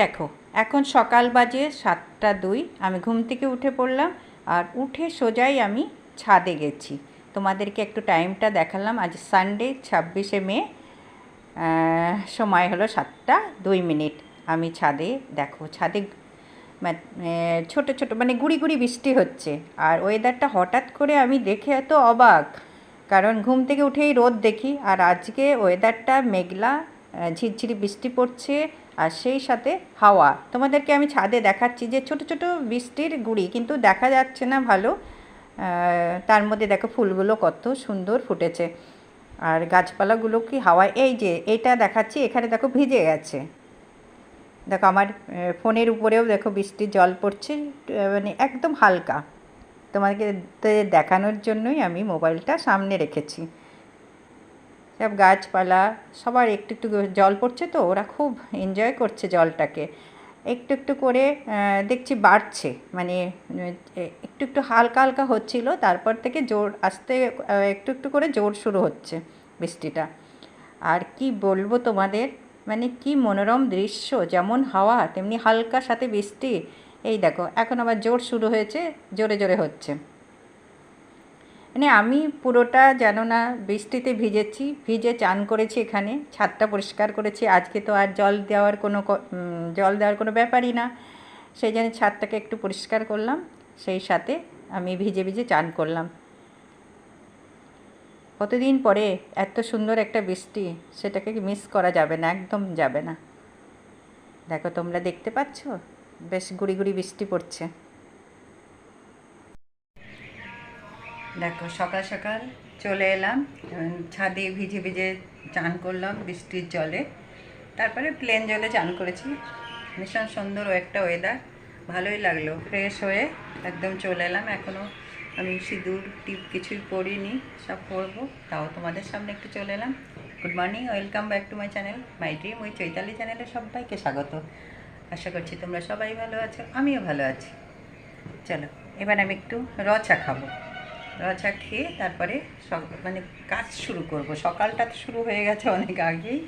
দেখো, এখন সকাল বাজে সাতটা দুই, আমি ঘুম থেকে উঠে পড়লাম আর উঠে সোজাই আমি ছাদে গেছি। তোমাদেরকে একটু টাইমটা দেখালাম, আজ সানডে, ছাব্বিশে মে সময় হলো সাতটা দুই মিনিট। আমি ছাদে, দেখো, ছাদে ছোট ছোট মানে গুড়ি গুড়ি বৃষ্টি হচ্ছে আর ওয়েদারটা হঠাৎ করে আমি দেখে এত অবাক, কারণ ঘুম থেকে উঠেই রোদ দেখি আর আজকে ওয়েদারটা মেঘলা ঝিরঝিরি বৃষ্টি পড়ছে আর সেই সাথে হাওয়া। তোমাদেরকে আমি ছাদে দেখাচ্ছি যে ছোট ছোট বৃষ্টির গুড়ি কিন্তু দেখা যাচ্ছে না ভালো। তার মধ্যে দেখো ফুলগুলো কত সুন্দর ফুটেছে। আর গাছপালাগুলো কি হাওয়া? এই যে এইটা দেখাচ্ছি, এখানে দেখো ভিজে গেছে। দেখো আমার ফোনের উপরেও দেখো বৃষ্টির জল পড়ছে মানে একদম হালকা। তোমাকে দেখানোর জন্যই আমি মোবাইলটা সামনে রেখেছি। সব গাছপালা, সবার একটু একটু জল পড়ছে তো, ওরা খুব এনজয় করছে জলটাকে। একটু একটু করে দেখছি বাড়ছে মানে একটু একটু হালকা হালকা হচ্ছিল, তারপর থেকে জোর আস্তে একটু একটু করে জোর শুরু হচ্ছে বৃষ্টিটা। আর কি বলব তোমাদের মানে কি মনোরম দৃশ্য, যেমন হাওয়া, তেমনি হালকা সাথে বৃষ্টি। এই দেখো, এখন আবার জোর শুরু হয়েছে, জোরে জোরে হচ্ছে। মানে আমি পুরোটা যেন না বৃষ্টিতে ভিজেছি, ভিজে চান করেছি এখানে, ছাদটা পরিষ্কার করেছি। আজকে তো আর জল দেওয়ার কোনো জল দেওয়ার কোনো ব্যাপারই না। সেই জন্য ছাদটাকে একটু পরিষ্কার করলাম, সেই সাথে আমি ভিজে ভিজে চান করলাম। কতদিন পরে এত সুন্দর একটা বৃষ্টি, সেটাকে মিস করা যাবে না, একদম যাবে না। দেখো তোমরা দেখতে পাচ্ছ? বেশ গুড়ি গুড়ি বৃষ্টি পড়ছে। দেখো, সকাল সকাল চলে এলাম ছাদে ভিজে ভিজে চান করলাম বৃষ্টির জলে। তারপরে প্লেন জলে চান করেছি। ভীষণ সুন্দর একটা ওয়েদার ভালোই লাগল। ফ্রেশ হয়ে একদম চলে এলাম। এখনও আমি সিঁদুর, টিপ কিছুই পরিনি, সব পরবো। তাও তোমাদের সামনে একটু চলে এলাম। Good morning welcome back to my channel my dream ওই চৈতালি চ্যানেলে সবাইকে স্বাগত। আশা করছি তোমরা সবাই ভালো আছো, আমিও ভালো আছি। চলো, এবার আমি একটু র চা খাব। চা খেয়ে তারপরে মানে কাজ শুরু করব। সকালটা তো শুরু হয়ে গেছে অনেক আগেই।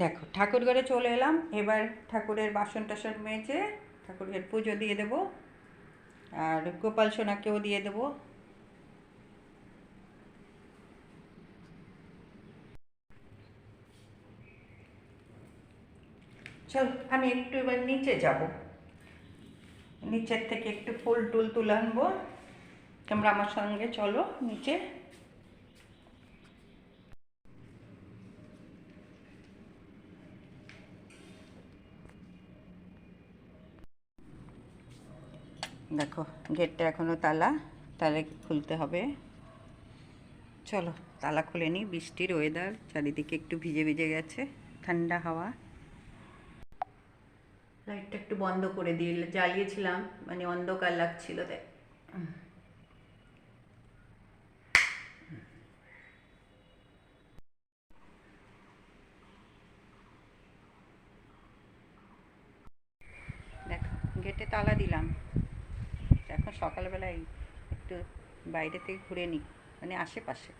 দেখো, ঠাকুর ঘরে চলে এলাম। এবার ঠাকুরের বাসন টাসন মেজে ঠাকুরের পুজো দিয়ে দেবো। আর গোপাল সোনাকেও দিয়ে দেবো। চল, আমি একটু এবার নিচে যাব। নিচের থেকে একটু ফুল টুল তুলে আনব। তোমরা আমার সঙ্গে চলো নিচে। দেখো, গেটটা এখনও তালা, তালে খুলতে হবে। চলো, তালা খুলে নিই। বৃষ্টির ওয়েদার চারিদিকে একটু ভিজে ভিজে গেছে, ঠান্ডা হাওয়া। লাইটটা একটু বন্ধ করে দিয়ে জ্বালিয়েছিলাম মানে অন্ধকার লাগছিল তাই। দেখো, গেটে তালা দিলাম। এখন সকালবেলায় একটু বাইরে থেকে ঘুরে নিই মানে আশেপাশে।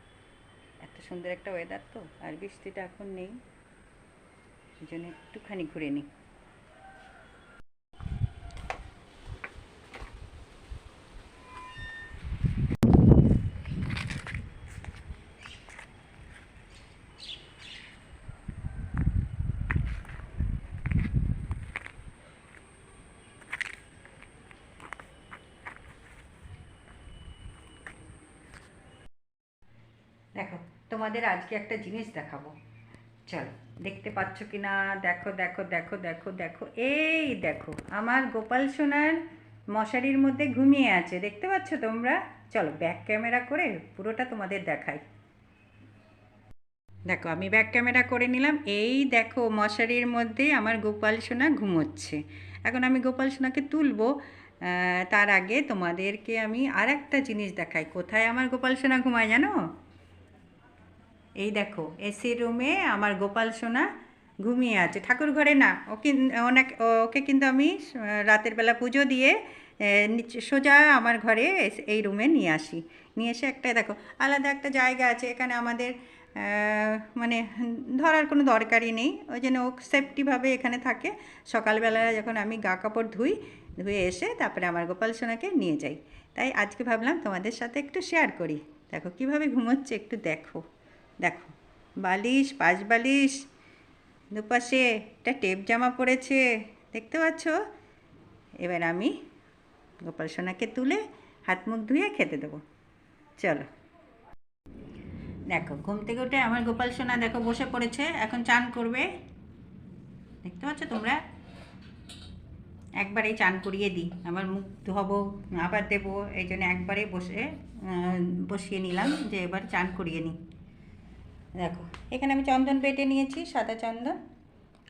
এত সুন্দর একটা ওয়েদার তো, আর বৃষ্টিটা এখন নেই। জন্য একটুখানি ঘুরে নিই দেখো তোমাদের আজকে একটা জিনিস দেখাবো। চলো, দেখতে পাচ্ছ কি না দেখো দেখো দেখো দেখো দেখো। এই দেখো, আমার গোপাল সোনার মশারির মধ্যে ঘুমিয়ে আছে, দেখতে পাচ্ছ তোমরা? চলো ব্যাক ক্যামেরা করে পুরোটা তোমাদের দেখাই। দেখো, আমি ব্যাক ক্যামেরা করে নিলাম। এই দেখো, মশারির মধ্যে আমার গোপাল সোনা ঘুমোচ্ছে। এখন আমি গোপাল সোনাকে তুলবো তার আগে তোমাদেরকে আমি আর একটা জিনিস দেখাই। কোথায় আমার গোপাল সোনা ঘুমায় জানো? এই দেখো এসি রুমে আমার গোপাল সোনা ঘুমিয়ে আছে। ঠাকুর ঘরে না, ওকে ওকে কিন্তু আমি রাতের বেলা পুজো দিয়ে সোজা আমার ঘরে এই রুমে নিয়ে আসি। নিয়ে এসে একটা দেখো, আলাদা একটা জায়গা আছে। এখানে আমাদের মানে ধরার কোনো দরকারই নেই। ওই জন্য ও সেফটিভাবে এখানে থাকে। সকালবেলা যখন আমি গা কাপড় ধুই, ধুয়ে এসে তারপরে আমার গোপাল সোনাকে নিয়ে যাই। তাই আজকে ভাবলাম তোমাদের সাথে একটু শেয়ার করি। দেখো, কীভাবে ঘুমোচ্ছে একটু দেখো। দেখো, বালিশ, পাশ বালিশ, দুপাশে একটা টেপ জামা পড়েছে, দেখতে পাচ্ছ? এবার আমি গোপাল সোনাকে তুলে হাত মুখ ধুয়ে খেতে দেবো। চলো। দেখো, ঘুম থেকে উঠে আমার গোপাল সোনা দেখো বসে পড়েছে, এখন চান করবে। দেখতে পাচ্ছ তোমরা? একবারেই চান করিয়ে দিই আমার মুখ ধোবো আবার দেবো, এই জন্য একবারে বসে বসিয়ে নিলাম যে এবার চান করিয়ে নিই। দেখো, এখানে আমি চন্দন বেটে নিয়েছি, সাদা চন্দন।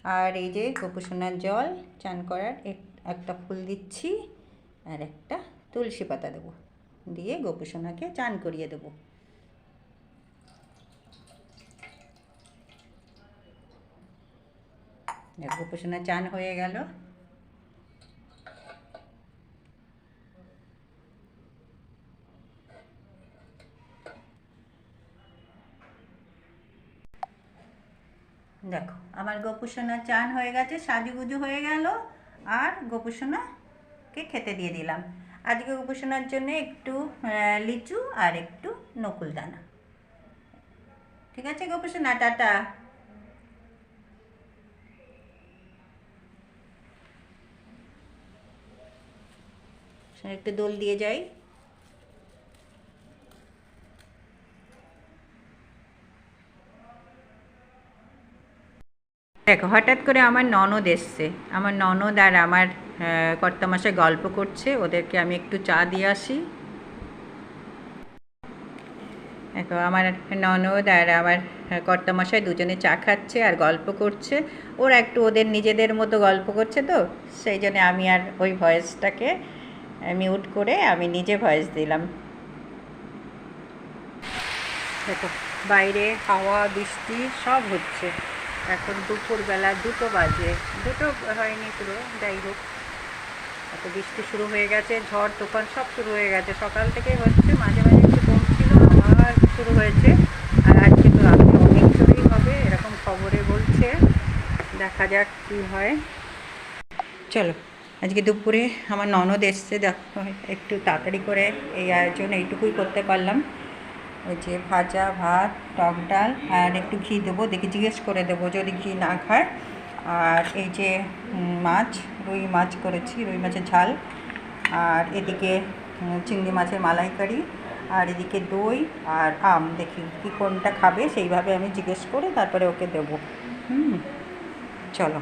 আর এই যে গোপুসোনার জল, চান করার এক- একটা ফুল দিচ্ছি, আর একটা তুলসী পাতা দেবো। দিয়ে গোপুসোনাকে চান করিয়ে দেবো। দেখো, গোপুসোনার চান হয়ে গেল দেখো আমার গোপুসোনার চান হয়ে গেছে, সাজুগুজু হয়ে গেল, আর গোপুসোনাকে খেতে দিয়ে দিলাম। আজকে গোপুসোনার জন্য একটু লিচু আর একটু নকুল দানা। ঠিক আছে গোপুসোনা, টাটা। একটু দোল দিয়ে যাই। দেখো হঠাৎ করে আমার ননদ এসছে। আমার ননদ আর আমার আহ, কর্তামশাই গল্প করছে। ওদেরকে আমি একটু চা দিয়ে আসি। দেখো আমার ননদ আর আমার কর্তামশাই দুজনে চা খাচ্ছে আর গল্প করছে। ওরা একটু ওদের নিজেদের মতো গল্প করছে তো। সেই জন্য আমি আর ওই ভয়েসটাকে মিউট করে আমি নিজে ভয়েস দিলাম। দেখো বাইরে হাওয়া বৃষ্টি সব হচ্ছে। এখন দুপুরবেলা দুটো বাজে। দুটো হয়নি পুরো, যাই হোক। এত বৃষ্টি শুরু হয়ে গেছে, ঝড়, তুফান সব শুরু হয়ে গেছে। সকাল থেকেই হচ্ছে মাঝে মাঝে একটু কমছিল আবার শুরু হয়েছে। আর আজকে তো রাত্রে অনেক জোরেই হবে, এরকম খবরে বলছে। দেখা যাক কী হয়। চলো, আজকে দুপুরে আমার ননদ এসছে, দেখো, একটু তাড়াতাড়ি করে এই আয়োজন এইটুকুই করতে পারলাম। ওই যে ভাজা ভাত, টক ডাল আর একটু ঘি দেবো, দেখি জিজ্ঞেস করে দেবো যদি ঘি না খায়। আর এই যে মাছ, রুই মাছ করেছি, রুই মাছের ঝাল। আর এদিকে চিংড়ি মাছের মালাইকারি। আর এদিকে দই আর আম, দেখি কি কোনটা খাবে, সেইভাবে আমি জিজ্ঞেস করে তারপরে ওকে দেবো। হুম, চলো।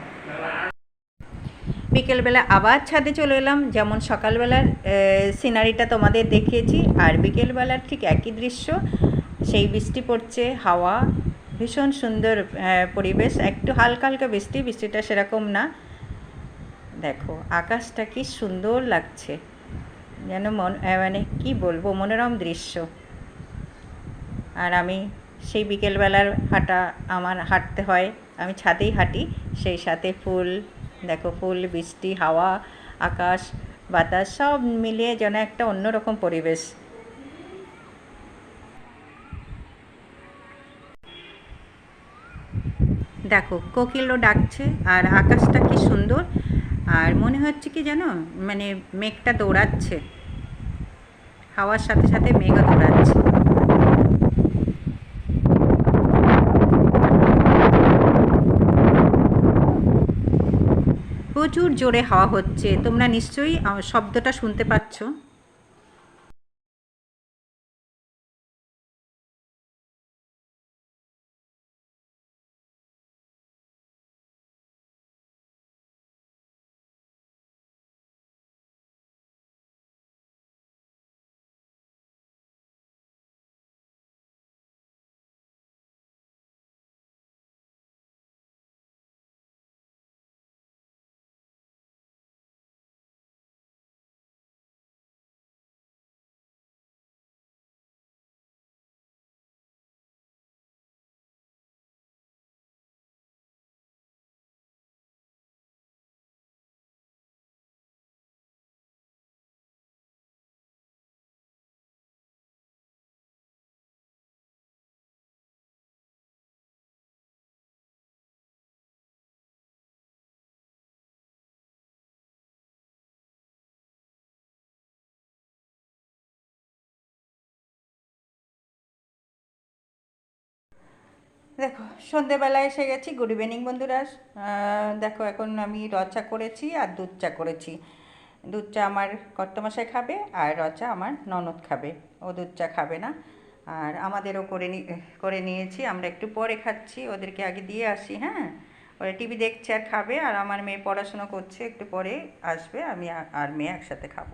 বিকেলবেলা আবার ছাদে চলে এলাম। যেমন সকালবেলার সিনারিটা তোমাদের দেখিয়েছি, আর বিকেলবেলার ঠিক একই দৃশ্য। সেই বৃষ্টি পড়ছে, হাওয়া, ভীষণ সুন্দর পরিবেশ। একটু হালকা হালকা বৃষ্টি, বৃষ্টিটা সেরকম না। দেখো, আকাশটা কি সুন্দর লাগছে। যেন মন মানে কি বলব, মনোরম দৃশ্য। আর আমি সেই বিকেলবেলার হাঁটা আমার হাঁটতে হয়। আমি ছাদেই হাঁটি, সেই সাথে ফুল দেখো ফুল, বৃষ্টি, হাওয়া, আকাশ, বাতাস, সব মিলিয়ে যেন একটা অন্যরকম পরিবেশ। দেখো, কোকিলও ডাকছে আর আকাশটা কি সুন্দর আর মনে হচ্ছে কি জানো মানে মেঘটা দৌড়াচ্ছে। হাওয়ার সাথে সাথে মেঘও দৌড়াচ্ছে। প্রচুর জোরে হাওয়া হচ্ছে। তোমরা নিশ্চয়ই শব্দটা শুনতে পাচ্ছ। দেখো, সন্ধেবেলায় এসে গেছি। গুড ইভিনিং বন্ধুরা। দেখো, এখন আমি রচা করেছি আর দুধ চা করেছি। দুধ চা আমার কর্তমশাই খাবে আর রচা আমার ননদ খাবে। ও দুধ চা খাবে না। আর আমাদেরও করে করে নিয়েছি। আমরা একটু পরে খাচ্ছি। ওদেরকে আগে দিয়ে আসি হ্যাঁ? ওরা টিভি দেখছে আর খাবে। আর আমার মেয়ে পড়াশুনো করছে। একটু পরে আসবে। আমি আর মেয়ে একসাথে খাব।